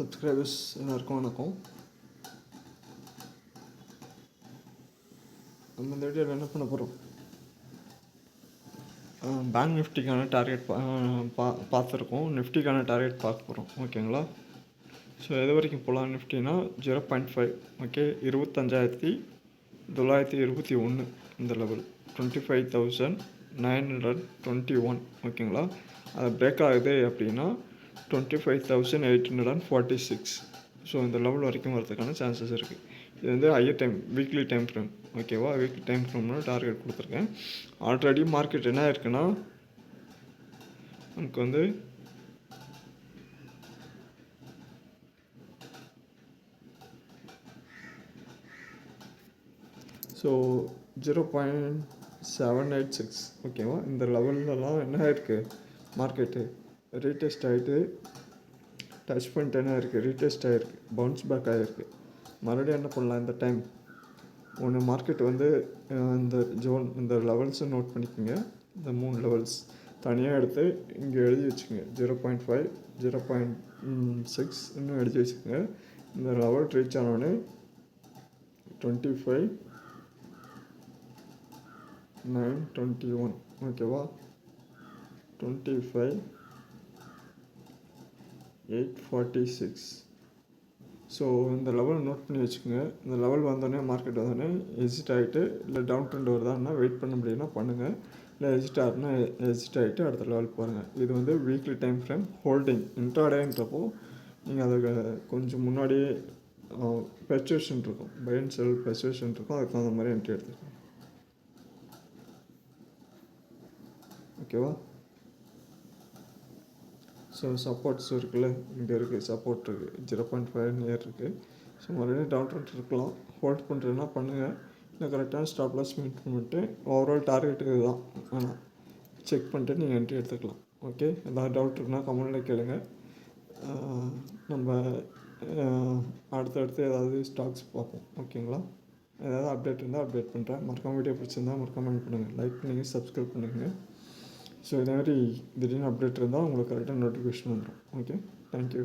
Subscribers எல்லாருக்கும் வணக்கம். நம்ம இந்த வீடியோவில் என்ன பண்ண போகிறோம் பேங்க் நிஃப்டிக்கான டார்கெட் பா பா பார்த்துருக்கோம். நிஃப்டிக்கான டார்கெட் பார்க்க போகிறோம் ஓகேங்களா ஸோ எது வரைக்கும் போகலாம் நிஃப்டினா ஜீரோ பாயிண்ட் ஃபைவ் ஓகே இருபத்தஞ்சாயிரத்தி தொள்ளாயிரத்தி இருபத்தி ஒன்று இந்த level twenty five thousand nine hundred twenty one ஓகேங்களா அது பிரேக் ஆகுது அப்படின்னா twenty five thousand eight hundred and forty six so இந்த லெவல் வரைக்கும் வரதுக்கான சான்சஸ் இருக்குது இது வந்து higher time weekly time frame ஓகேவா வீக்லி டைம் ஃப்ரேம்னு டார்கெட் கொடுத்துருக்கேன். ஆல்ரெடி மார்க்கெட் என்ன இருக்குன்னா நமக்கு வந்து so zero point seven eight six ஓகேவா இந்த லெவல்லலாம் என்ன இருக்குது மார்க்கெட்டு ரீடெஸ்ட் ஆகிட்டு டச் பண்ணிட்டு என்ன இருக்குது ரீடெஸ்ட் ஆகிருக்கு பவுன்ஸ் பேக் ஆகிருக்கு மறுபடியும் என்ன பண்ணலாம் இந்த டைம் ஒன்று மார்க்கெட் வந்து இந்த ஜோன் இந்த லெவல்ஸை நோட் பண்ணிக்கோங்க. இந்த மூணு லெவல்ஸ் தனியாக எடுத்து இங்கே எழுதி வச்சுக்கோங்க. Zero point five zero point six இன்னும் எழுதி வச்சுக்கோங்க. இந்த லெவல் ரீச் ஆனோடனே twenty five nine twenty one ஓகேவா twenty five eight forty six so இந்த லெவல் நோட் பண்ணி வச்சுக்கோங்க. இந்த லெவல் வந்தோடனே மார்க்கெட் வந்தோடனே எக்ஸிட் ஆகிட்டு இல்லை டவுன் ட்ரெண்ட் வருதான்னா வெயிட் பண்ண முடியும்னா பண்ணுங்கள் இல்லை எக்ஸிட் ஆகுனா எக்ஸிட் ஆகிட்டு அடுத்த லெவல் பாருங்கள் இது வந்து வீக்லி டைம் ஃப்ரேம் ஹோல்டிங் இன்ட்ராடேன்றப்போ நீங்கள் அதை கொஞ்சம் முன்னாடியே பெச்சுவேஷன் இருக்கும். பை அண்ட் செல் பெச்சுவேஷன் இருக்கும். அதுக்கு தகுந்த மாதிரி என்ட்ரி எடுத்துக்கோங்க. ஓகேவா ஸோ சப்போர்ட்ஸ் இருக்குல்ல இங்கே இருக்குது சப்போர்ட் இருக்குது ஜீரோ பாயிண்ட் ஃபைவ் நியர் இருக்குது ஸோ மறுபடியும் டவுன் ட்ரெண்ட் இருக்கலாம். ஹோல்ட் பண்ணுறதுனா பண்ணுங்கள் இல்லை கரெக்டான ஸ்டாப் லாஸ் மெயின்டைன் பண்ணிட்டு ஓவரால் டார்கெட் இதுதான். ஆனால் செக் பண்ணிட்டு நீங்கள் என்ட்ரி எடுத்துக்கலாம். ஓகே ஏதாவது டவுட் இருக்குன்னா கமெண்ட்டில் கேளுங்க. நம்ம அடுத்தடுத்து ஏதாவது ஸ்டாக்ஸ் பார்ப்போம். ஓகேங்களா ஏதாவது அப்டேட் இருந்தால் அப்டேட் பண்ணுறேன் மறக்காம வீடியோ பிடிச்சிருந்தா மறக்காம பண்ணுங்கள் லைக் பண்ணுங்கள் சப்ஸ்கிரைப் பண்ணுங்கள் ஸோ இதே மாதிரி திடீர்னு அப்டேட் இருந்தால் உங்களுக்கு கரெக்டாக நோட்டிஃபிகேஷன் வந்துடும் ஓகே தேங்க்யூ